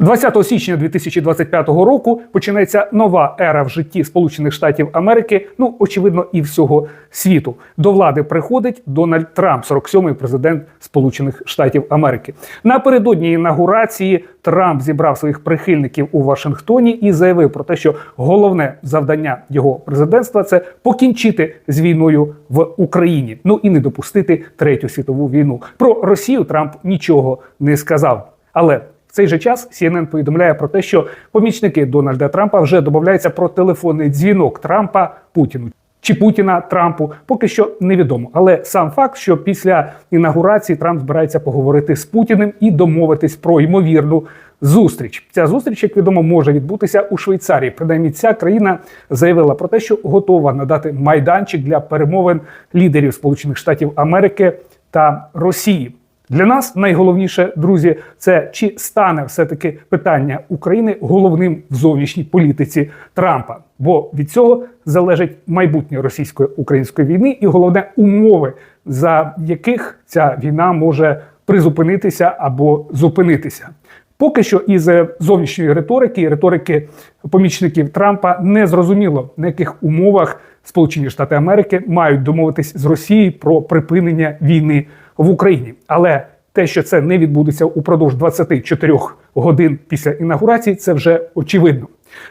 20 січня 2025 року починається нова ера в житті Сполучених Штатів Америки. Ну очевидно, і всього світу. До влади приходить Дональд Трамп, 47-й президент Сполучених Штатів Америки. Напередодні інаугурації Трамп зібрав своїх прихильників у Вашингтоні і заявив про те, що головне завдання його президентства це покінчити з війною в Україні. Ну і не допустити третю світову війну. Про Росію Трамп нічого не сказав. Але цей же час CNN повідомляє про те, що помічники Дональда Трампа вже домовляються про телефонний дзвінок Трампа Путіну. Чи Путіна Трампу поки що невідомо, але сам факт, що після інаугурації Трамп збирається поговорити з Путіним і домовитись про ймовірну зустріч. Ця зустріч, як відомо, може відбутися у Швейцарії. Принаймні, ця країна заявила про те, що готова надати майданчик для перемовин лідерів Сполучених Штатів Америки та Росії. Для нас найголовніше, друзі, це чи стане все-таки питання України головним в зовнішній політиці Трампа. Бо від цього залежить майбутнє російсько-української війни, і головне умови, за яких ця війна може призупинитися або зупинитися. Поки що із е, зовнішньої риторики риторики помічників Трампа не зрозуміло, на яких умовах Сполучені Штати Америки мають домовитись з Росією про припинення війни в Україні. Але те, що це не відбудеться упродовж 24 годин після інаугурації, це вже очевидно.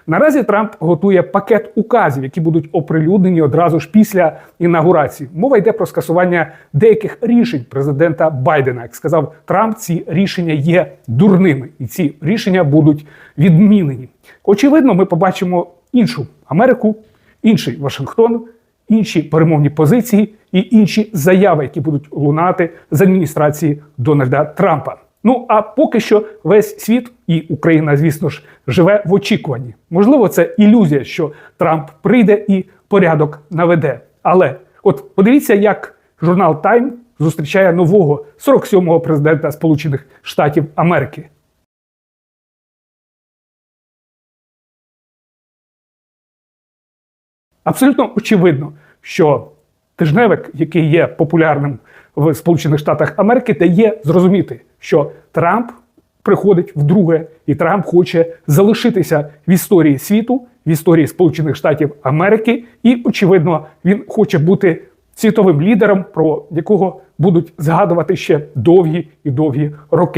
Наразі Трамп готує пакет указів, які будуть оприлюднені одразу ж після інаугурації. Мова йде про скасування деяких рішень президента Байдена. Як сказав Трамп, ці рішення є дурними, і ці рішення будуть відмінені. Очевидно, ми побачимо іншу Америку, інший Вашингтон, інші перемовні позиції і інші заяви, які будуть лунати з адміністрації Дональда Трампа. Ну а поки що весь світ і Україна, звісно ж, живе в очікуванні. Можливо, це ілюзія, що Трамп прийде і порядок наведе. Але от подивіться, як журнал Time зустрічає нового 47-го президента Сполучених Штатів Америки. Абсолютно очевидно, що тижневик, який є популярним в Сполучених Штатах Америки, дає зрозуміти, що Трамп приходить вдруге, і Трамп хоче залишитися в історії світу, в історії Сполучених Штатів Америки, і очевидно, він хоче бути світовим лідером, про якого будуть згадувати ще довгі і довгі роки.